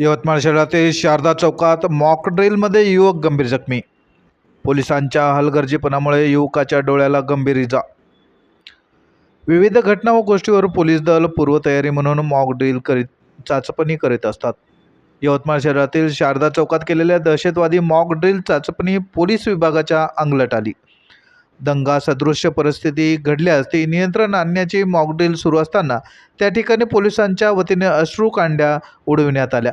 यवतमाळ शहरातील शारदा चौकात मॉक ड्रिलमध्ये युवक गंभीर जखमी. पोलिसांच्या हलगर्जीपणामुळे युवकाच्या डोळ्याला गंभीर इजा. विविध घटना व गोष्टीवर पोलीस दल पूर्वतयारी म्हणून मॉक ड्रिल करीत चाचपणी करीत असतात. यवतमाळ शहरातील शारदा चौकात केलेल्या दहशतवादी मॉक ड्रिल चाचपणी पोलीस विभागाच्या अंगलट आली. दंगा सदृश्य परिस्थिती घडल्यास ती नियंत्रण आणण्याची मॉक ड्रिल सुरू असताना त्या ठिकाणी पोलिसांच्या वतीने अश्रूकांड्या उडविण्यात आल्या.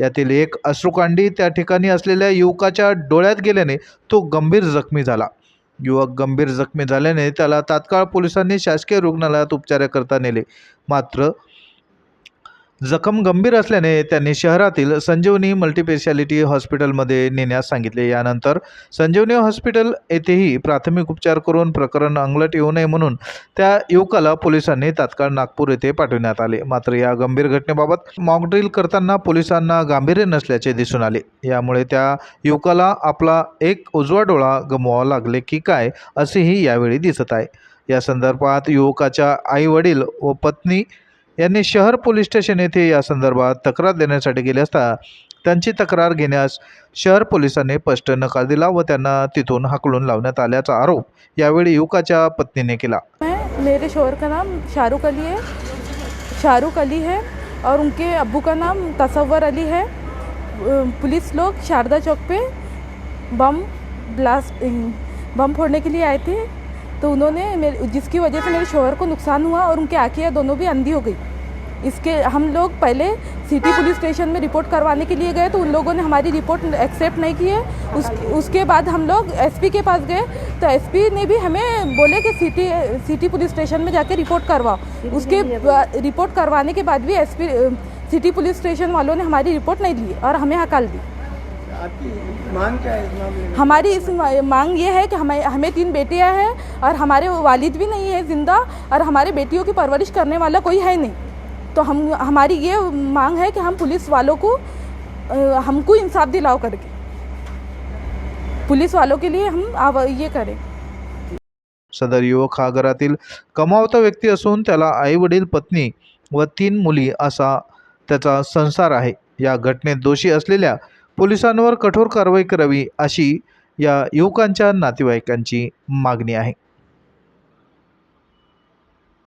यातील एक अश्रुकांडी त्या ठिकाणी असलेल्या युवकाच्या डोळ्यात गेल्याने तो गंभीर जखमी झाला. युवक गंभीर जखमी झाल्याने त्याला तात्काळ पोलिसांनी शासकीय रुग्णालयात उपचाराकरता नेले. मात्र जखम गंभीर असल्याने त्यांनी शहरातील संजीवनी मल्टीपेशालिटी हॉस्पिटलमध्ये नेण्यास सांगितले. यानंतर संजीवनी हॉस्पिटल येथेही प्राथमिक उपचार करून प्रकरण अंगलट येऊ नये म्हणून त्या युवकाला पोलिसांनी तात्काळ नागपूर येथे पाठवण्यात आले. मात्र या गंभीर घटनेबाबत मॉकड्रिल करताना पोलिसांना गांभीर्य नसल्याचे दिसून आले. यामुळे त्या युवकाला आपला एक उजवा डोळा गमवावा लागले की काय असेही यावेळी दिसत आहे. या संदर्भात युवकाच्या आई वडील व पत्नी यांनी शहर पोलीस स्टेशन येथे या संदर्भात तक्रार देण्यासाठी गेले असता त्यांची तक्रार घेण्यास शहर पोलिसांनी स्पष्ट नकार दिला व त्यांना तिथून हाकलून लावण्यात आल्याचा आरोप यावेळी युवकाच्या पत्नीने केला. मेरे शोहर का नाम शाहरुख अली है. शाहरुख अली है और उनके अबू का नाम तसवर अली है. पुलिस लोग शारदा चौक पे बम ब्लास्ट बम फोड़ने के लिए आए थे. तो उन्होंने जिसकी वजह से मेरे शोहर को नुकसान हुआ और उनकी आँखें दोनों भी अंधी हो गई। इसके, हम लोग पहले सिटी पुलिस स्टेशन में रिपोर्ट करवाने के लिए गए तो उन लोगों ने हमारी रिपोर्ट एक्सेप्ट नहीं की है। उस, उसके बाद हम लोग एसपी के पास गए तो एसपी ने भी हमें बोले कि सिटी सिटी पुलिस स्टेशन में जाके रिपोर्ट करवाओ। उसके रिपोर्ट करवाने के बाद भी एसपी, सिटी पुलिस स्टेशन वालों ने हमारी रिपोर्ट नहीं ली और हमें हकाल दी। आपकी मांग क्या है इस मामले में? हमारी इस मांग ये है कि हमें हमें तीन बेटियां हैं और हमारे वालिद भी नहीं है ज़िंदा और हमारे बेटियों की परवरिश करने वाला कोई है नहीं। तो हम हमारी ये मांग है कि हम पुलिस वालों को हमको इंसाफ दिलाओ करके। पुलिस वालों के लिए हम आव ये करें। सदर युवक हा घरातील कमावता व्यक्ती असून त्याला आई वडील पत्नी व तीन मुली असा त्याचा संसार आहे. या घटनेत दोषी असलेल्या पोलिसांवर कठोर कारवाई करावी अशी या युवकांच्या नातेवाईकांची मागणी आहे.